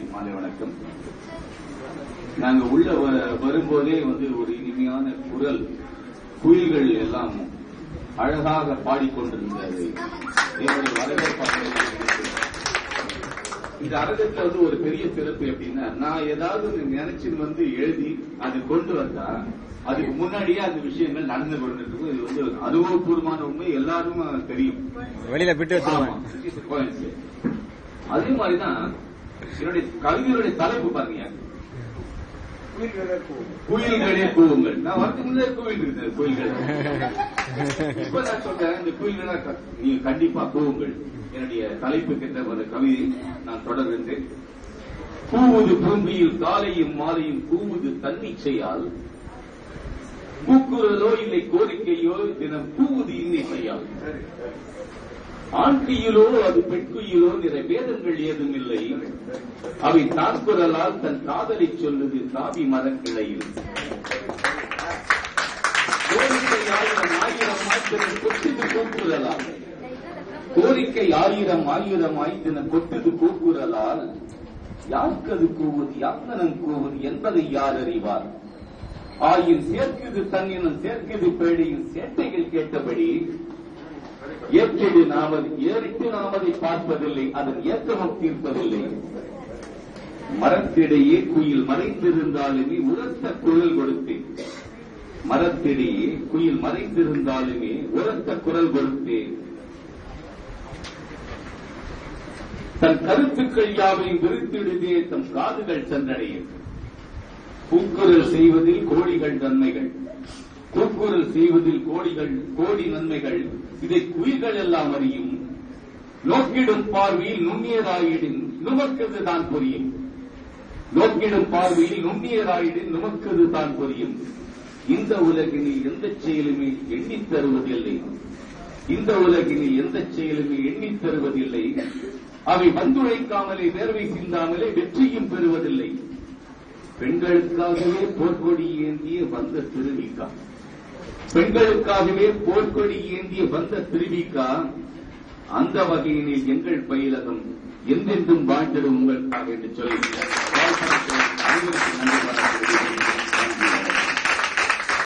மாலை வணக்கம். நாங்க உள்ள வரும்போதே வந்து ஒரு இனிமையான குரல் குயில்கள் எல்லாம் அழகாக பாடிக்கொண்டிருந்தது. என்னுடைய வரவேற்பாக இந்த அரங்கத்துல வந்து ஒரு பெரிய சிறப்பு எப்படின்னா நான் ஏதாவது நினைச்சுன்னு வந்து எழுதி அது கொண்டு வந்தா அதுக்கு முன்னாடியே அந்த விஷயங்கள் நடந்து கொண்டிருக்கும். இது வந்து அனுபவபூர்வமான உண்மை எல்லாருக்கும் தெரியும். வெளியில விட்டு. அதே மாதிரிதான் என்னுடைய கவிதையுடைய தலைப்பு பாருங்க. குயில்களே கூவுங்கள். நான் வரதுக்கு முன்னாடி கோயில் இருக்குது கோயில்கள். இப்ப நான் சொல்றேன் இந்த குயில்களா நீங்க கண்டிப்பா கூவுங்கள். என்னுடைய தலைப்பு கிட்ட ஒரு கவிதை நான் தொடர்கின்றேன். கூவுது பூம்பியில் காலையும் மாலையும் கூவுது தன்னிச்சையால் கூக்குரலோ இல்லை கோரிக்கையோ தினம் கூவுது இன்னிசையால் ஆண் குயிலோ அது பெண்குயிலோ நிறை வேதங்கள் ஏதும் இல்லை. அவை தாக்குரலால் தன் காதலை சொல்லுது தாவி மரக்கிளையில் கோரிக்கை ஆயிரம் ஆயிரம் ஆயிரம் கொட்டுது கூக்குரலால். கோரிக்கை ஆயிரம் ஆயிரம் ஆய்ந்தன கொட்டுது கூக்குரலால். யாருக்கது கூவுது யாத்தனம் கூவுது என்பதை யார் அறிவார்? ஆயின் சேர்க்குது தன்னினம் சேர்க்குது பேடியின் சேட்டைகள் கேட்டபடி ஏற்றிடு நாமது ஏறிட்டு நாம் அதை பார்ப்பதில்லை அதன் ஏற்றமும் தீர்ப்பதில்லை. மரத்திடையே குயில் மறைந்திருந்தாலுமே உரத்த குரல் கொடுத்தேன். மரத்திடையே குயில் மறைந்திருந்தாலுமே உரத்த குரல் கொடுத்தேன். தன் கருத்துக்கள் யாவையும் விரித்திடுதே தம் காதுகள் சென்றடையும். கூக்குரல் செய்வதில் கோடிகள் நன்மைகள். கூக்குரல் செய்வதில் கோடிகள் கோடி நன்மைகள். இதை குயில்கள் எல்லாம் அறியும். நோக்கிடும் பார்வையில் நுண்ணியதாயிடின் நுமக்கது தான் புரியும் நோக்கிடும் பார்வையில் நுண்ணியதாயிடின் நுமக்கது தான் புரியும் இந்த உலகினில் எந்த செயலுமே எண்ணித் தருவதில்லை. இந்த உலகினில் எந்த செயலுமே எண்ணித் தருவதில்லை. அவை வந்துழைக்காமலே வேர்வை சிந்தாமலே வெற்றியும் பெறுவதில்லை. பெண்களுக்காகவே போர்க்கொடி ஏந்திய வந்த திருவிக்கா பெண்களுக்காகவே போர்க்கொடி ஏந்திய வந்த திருவிக்கா அந்த வகையினில் எங்கள் பயிலகம் என்றென்றும் வாழ்ந்திடும் உங்களுக்காக என்று சொல்லியிருக்கிறார்